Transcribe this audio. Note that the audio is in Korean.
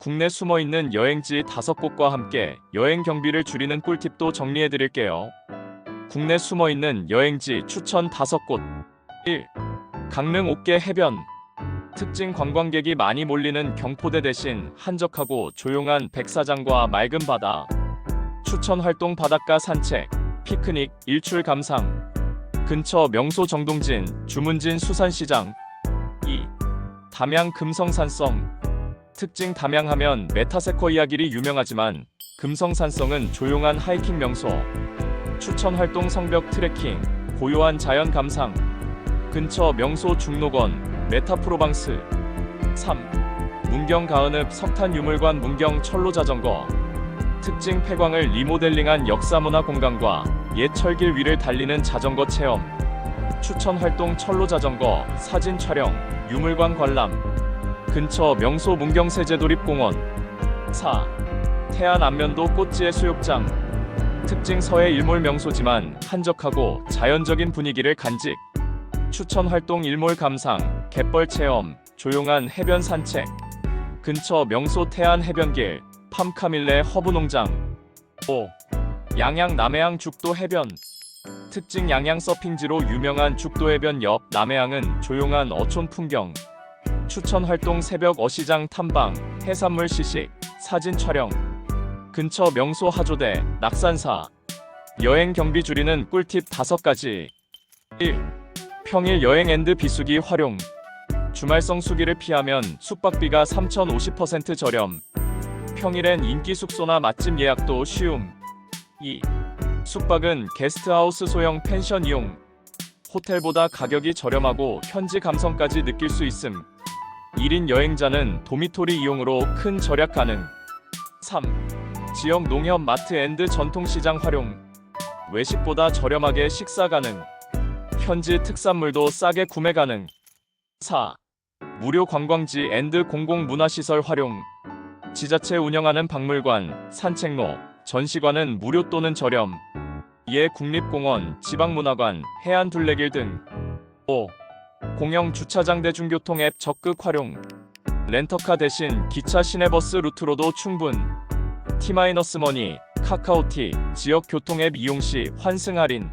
국내 숨어있는 여행지 5곳과 함께 여행 경비를 줄이는 꿀팁도 정리해드릴게요. 국내 숨어있는 여행지 추천 5곳 1. 강릉 옥계 해변 특징 관광객이 많이 몰리는 경포대 대신 한적하고 조용한 백사장과 맑은 바다 추천 활동 바닷가 산책 피크닉 일출 감상 근처 명소 정동진 주문진 수산시장 2. 담양 금성산성 특징 담양하면 메타세코이아 길이 유명하지만 금성산성은 조용한 하이킹 명소 추천 활동 성벽 트레킹 고요한 자연 감상 근처 명소 중록원 메타프로방스. 3. 문경 가은읍 석탄 유물관 문경 철로 자전거. 특징 폐광을 리모델링한 역사문화 공간과 옛 철길 위를 달리는 자전거 체험. 추천 활동 철로 자전거 사진 촬영 유물관 관람 근처 명소 문경세제도립공원. 4. 태안 안면도 꽃지의 수욕장. 특징 서해 일몰 명소지만 한적하고 자연적인 분위기를 간직. 추천 활동 일몰 감상 갯벌 체험 조용한 해변 산책. 근처 명소 태안 해변길 팜카밀레 허브농장. 5. 양양 남해안 죽도 해변. 특징 양양 서핑지로 유명한 죽도 해변 옆 남해안은 조용한 어촌 풍경 추천 활동 새벽 어시장 탐방 해산물 시식 사진 촬영. 근처 명소 하조대 낙산사. 여행 경비 줄이는 꿀팁 5가지. 1. 평일 여행 앤드 비수기 활용. 주말성 수기를 피하면 숙박비가 3,050% 저렴. 평일엔 인기 숙소나 맛집 예약도 쉬움. 2. 숙박은 게스트하우스 소형 펜션 이용. 호텔보다 가격이 저렴하고 현지 감성까지 느낄 수 있음 1인 여행자는 도미토리 이용으로 큰 절약 가능. 3. 지역 농협 마트 앤드 전통시장 활용. 외식보다 저렴하게 식사 가능. 현지 특산물도 싸게 구매 가능. 4. 무료 관광지 앤드 공공문화시설 활용. 지자체 운영하는 박물관, 산책로, 전시관은 무료 또는 저렴. 이에 국립공원, 지방문화관, 해안 둘레길 등. 5. 공영 주차장 대중교통 앱 적극 활용. 렌터카 대신 기차 시내버스 루트로도 충분. T-머니, 카카오티, 지역 교통 앱 이용 시 환승 할인